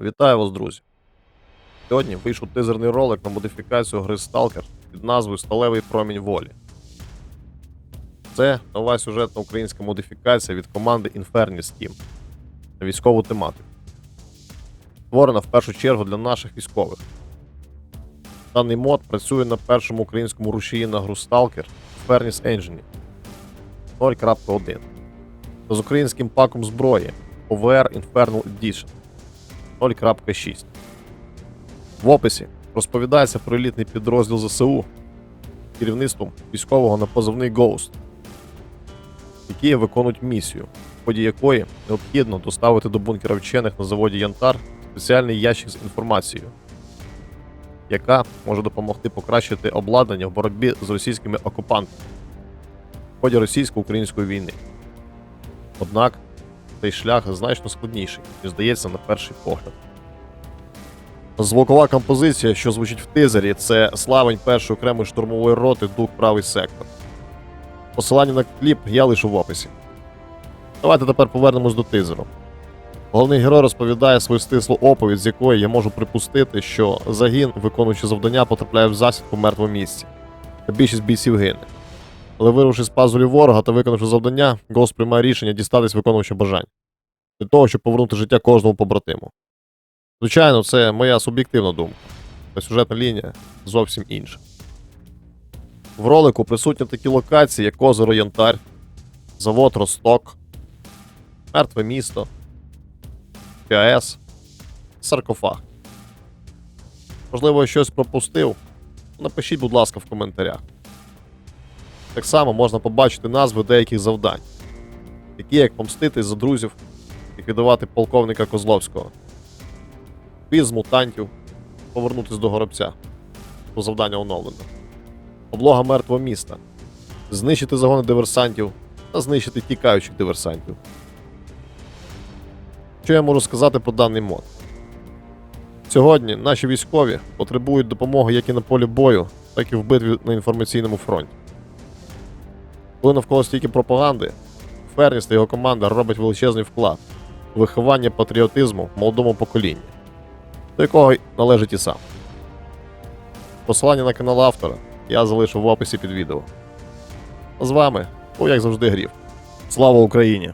Вітаю вас, друзі! Сьогодні вийшов тизерний ролик на модифікацію гри Stalker під назвою Сталевий промінь волі. Це нова сюжетна українська модифікація від команди Infernus Team на військову тематику. Створена в першу чергу для наших військових. Даний мод працює на першому українському рушії на гру Stalker Infernus Engine 0.1 та з українським паком зброї OVR Infernal Edition 0.6. В описі розповідається про елітний підрозділ ЗСУ керівництвом військового на позивний Ghost, які виконують місію, в ході якої необхідно доставити до бункера вчених на заводі Янтар спеціальний ящик з інформацією, яка може допомогти покращити обладнання в боротьбі з російськими окупантами в ході російсько-української війни. Однак цей шлях значно складніший, ніж здається на перший погляд. Звукова композиція, що звучить в тизері, це славень першої окремої штурмової роти Дух Правий сектор. Посилання на кліп я лишу в описі. Давайте тепер повернемось до тизеру. Головний герой розповідає свою стислу оповідь, з якої я можу припустити, що загін, виконуючи завдання, потрапляє в засідку в мертвому місці. Та більшість бійців гине. Але вирушивши з пазурів ворога та виконавши завдання, Гос приймає рішення дістатись виконувача бажань для того, щоб повернути життя кожному побратиму. Звичайно, це моя суб'єктивна думка, та сюжетна лінія зовсім інша. В ролику присутні такі локації, як озеро Янтарь, завод Росток, Мертве місто, ПАЕС, саркофаг. Можливо, я щось пропустив. Напишіть, будь ласка, в коментарях. Так само можна побачити назви деяких завдань, такі як помститись за друзів, ліквідувати полковника Козловського, Квіз з мутантів, повернутись до горобця, бо завдання оновлено. Облога мертвого міста, знищити загони диверсантів та знищити тікаючих диверсантів. Що я можу сказати про даний мод? Сьогодні наші військові потребують допомоги як і на полі бою, так і в битві на інформаційному фронті. Коли навколо стільки пропаганди, Ферніс та його команда робить величезний вклад у виховання патріотизму молодому поколінні, до якого належить і сам. Посилання на канал автора я залишу в описі під відео. А з вами, був як завжди, грів. Слава Україні!